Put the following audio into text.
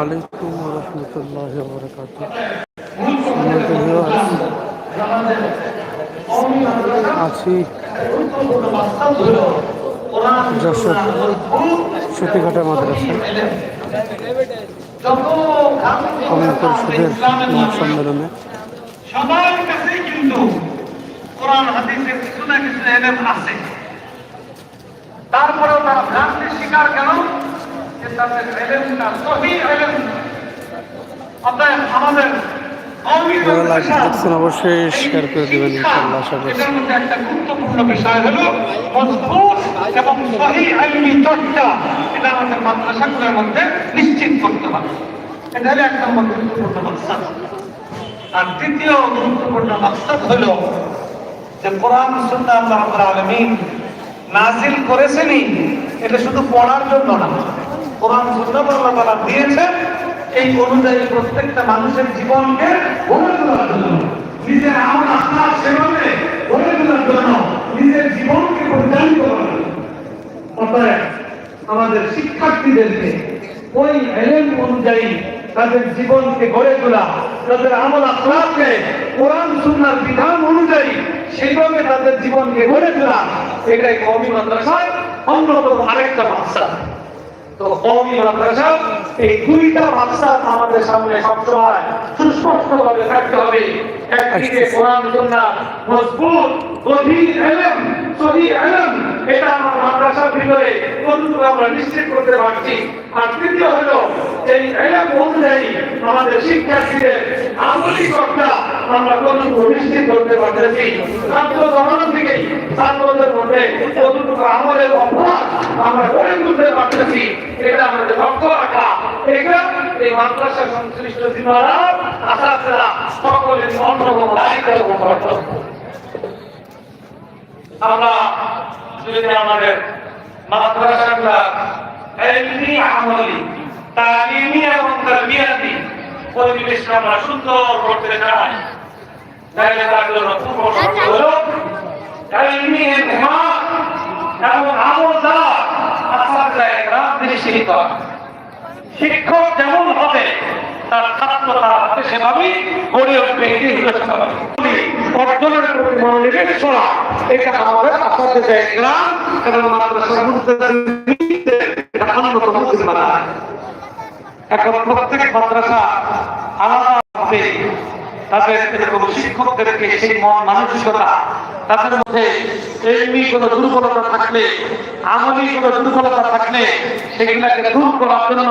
আলাইকুম রহমতুল্লাহ বরকাত আছি যশোর সতীঘাটা মাদ্রাসা কমিউনি পরিষদের মহাসম্মেলনে সবার তারপরেও তারা ভ্রান্তি স্বীকার কেন? যে তাদের এলেমটা সহি এলেম না। অতএব আমাদের যারা লাইভ দেখছেন অবশ্যই শেয়ার করে দেবেন ইনশাল্লাহ আশা করছি। এটার মধ্যে একটা গুরুত্বপূর্ণ বিষয় হলো মজবুত এবং সহি আইনি চর্চা। এটা আমাদের মাদ্রাসাগুলোর মধ্যে নিশ্চিত করতে হবে। এটা হলো এক নম্বর গুরুত্বপূর্ণ মাকসাদ। আর দ্বিতীয় গুরুত্বপূর্ণ মাকসাদ হলো যে কোরআন সুন্নাহ আল্লাহ আলামিন নাজিল করেছেনই এটা শুধু পড়ার জন্য না। কোরআন সুন্নাহ আল্লাহ তাআলা দিয়েছেন, এই অনুযায়ী প্রত্যেকটা মানুষের জীবনকে গড়ে তোলার জন্য। নিজের আমল আখলাক সেভাবে গড়ে তোলার জন্য নিজের জীবনকে পরিচালিত করার অতএব আমাদের শিক্ষার্থীদেরকে ওই এলেম অনুযায়ী তাদের জীবনকে গড়ে তোলা, তাদের আমল আখলাককে কোরআন, সুন্নাহর বিধান অনুযায়ী সেইভাবে তাদের জীবনকে গড়ে তোলা, এটাই কওমি মাদ্রাসায় অন্যতম আরেকটা ভাষা তো কওমি মাদ্রাসা এই দুইটা ভাষা আমাদের সামনে সবসময় সুস্পষ্টভাবে থাকতে হবে। মজবুত এটা আমার মাদ্রাসার ভিতরে কতটুকু আমরা নিশ্চিত করতে পারছি। আর তৃতীয় হলো, এই এলেম অনুযায়ী আমাদের শিক্ষার্থীদের আমলি আমরা কতটুকু নিশ্চিত করতে পারতেছি। ছাত্র জমানো থেকে ছাত্রদের মধ্যে কতটুকু আমলের অভ্যাস আমরা গড়ে তুলতে পারতেছি। এটা আমাদের লক্ষ্য রাখা। এটা এই মাদ্রাসা সংশ্লিষ্ট দিনরা আসাদরা সকলের অন্যতম দায়িত্ব আমরা যদি আমাদের মাদ্রাসাগুলা আমলি তালিমি এবং আমরা সুন্দর করতে চাই তাহলে তার জন্য হলো এবং আমলদার শিক্ষক যেমন হবে, তার ছাত্র তার হাতে সেভাবেই গড়ে উঠবে। অর্জনের প্রতি মনোনিবেশ করা, এটা আমাদের যায় গ্রাম এবং মাদ্রাসার এটা। এখন প্রত্যেক মাদ্রাসা আলাদাভাবে তাদের এরকম শিক্ষকদেরকে সেই মন মানসিকতা, তাদের মধ্যে এমনি কোনো দুর্বলতা থাকলে, আমলি কোনো দুর্বলতা থাকলে সেগুলোকে দূর করার জন্য